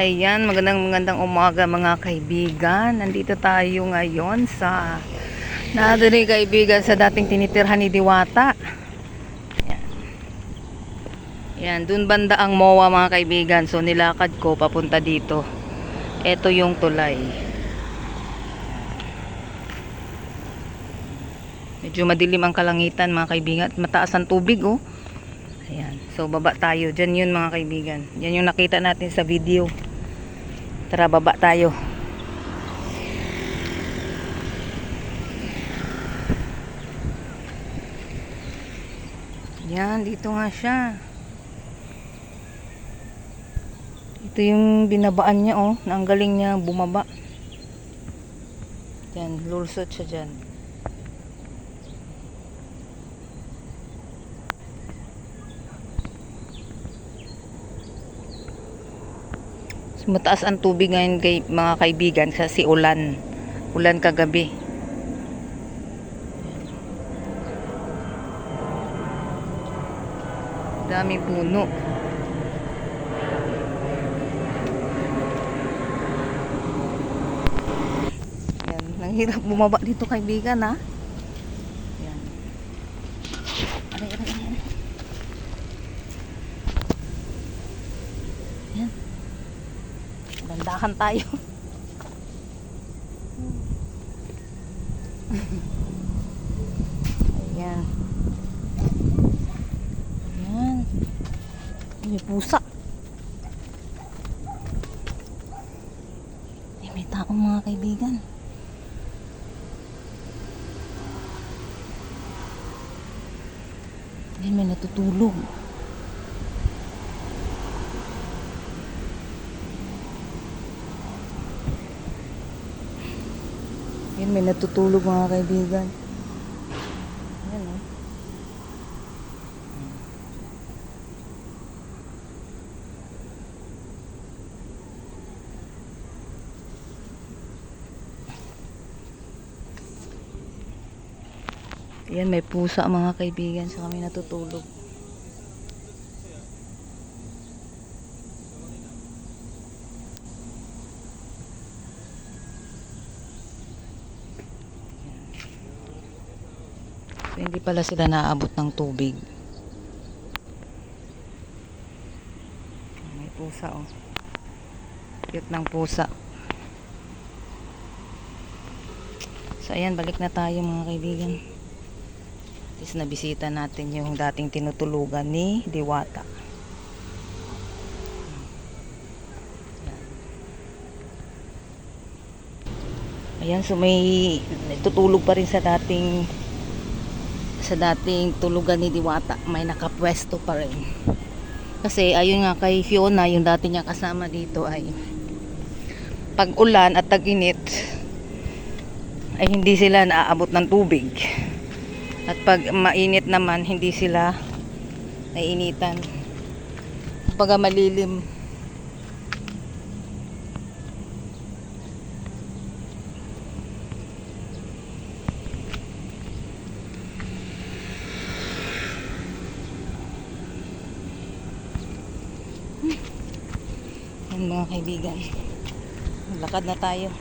Ayan, magandang magandang umaga mga kaibigan. Nandito tayo ngayon sa Nadari kaibigan sa dating tinitirhan ni Diwata. Ayan. Ayan, dun banda ang MOA mga kaibigan. So nilakad ko papunta dito. Ito yung tulay. Medyo madilim ang kalangitan mga kaibigan. At mataas ang tubig oh. Ayan. So baba tayo. Diyan yun mga kaibigan. Yan yung nakita natin sa video. Tara baba tayo. Yan, dito nga siya. Ito yung binabaan niya oh. Na ang galing niya bumaba. Yan, lulusot siya dyan. So, ang tubig ngayon kay mga kaibigan kasi ulan. Ulan kagabi. Daming puno. Yan, nanghirap bumaba dito kaibigan ha. Yan. Aray, aray, aray, aray. Yan. Bandahan tayo. Ayan. Ayan. May pusa. Ay, may taong mga kaibigan. Ayan, may natutulog. Ayan, may natutulog mga kaibigan. Ayan, oh. Ayan, may pusa mga kaibigan sa kami natutulog. So, hindi pala sila naabot ng tubig. May pusa oh. Cute ng pusa. So ayan, balik na tayo mga kaibigan. At least nabisita natin yung dating tinutulugan ni Diwata. Ayan, so may tutulog pa rin sa dating sa dating tulugan ni Diwata. May nakapwesto pa rin. Kasi ayun nga kay Fiona, yung dati niya kasama dito ay pag ulan at tag-init ay hindi sila naaabot ng tubig. At pag mainit naman, hindi sila naiinitan. Pag malilim, Yan mga kaibigan. Lakad na tayo.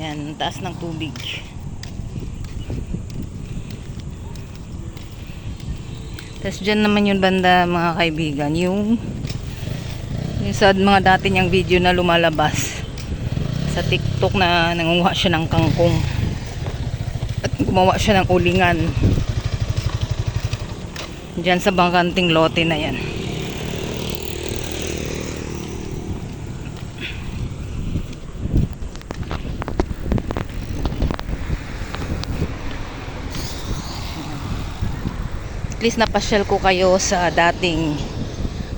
Yan, taas ng tubig. Tapos dyan naman yung banda mga kaibigan. Yung, yung sa mga dati niyang video na lumalabas sa TikTok na nangunguha siya ng kangkong at gumawa siya ng ulingan. Dyan sa bangkanting lote na yan. At least napasyal ko kayo sa dating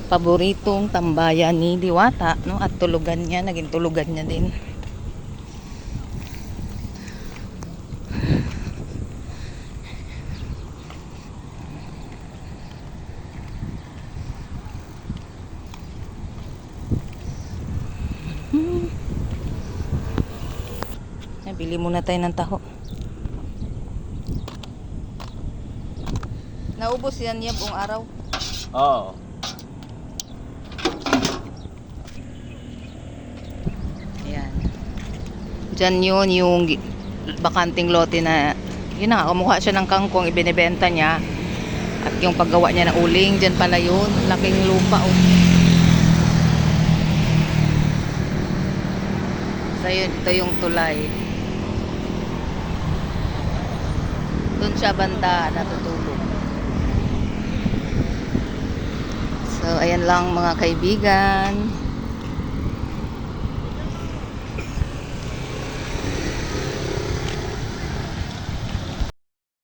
paboritong tambayan ni Diwata no? At tulugan niya naging tulugan niya din Bili muna tayo ng taho. Naubos yan niya buong araw? Oo. Oh. Ayan. Diyan yun yung bakanting lote na yun na kumuha siya ng kangkong ibinebenta niya at yung paggawa niya ng uling dyan pala yun laking lupa oh. so yun ito yung tulay Doon siya banda natutulog. So ayan lang mga kaibigan.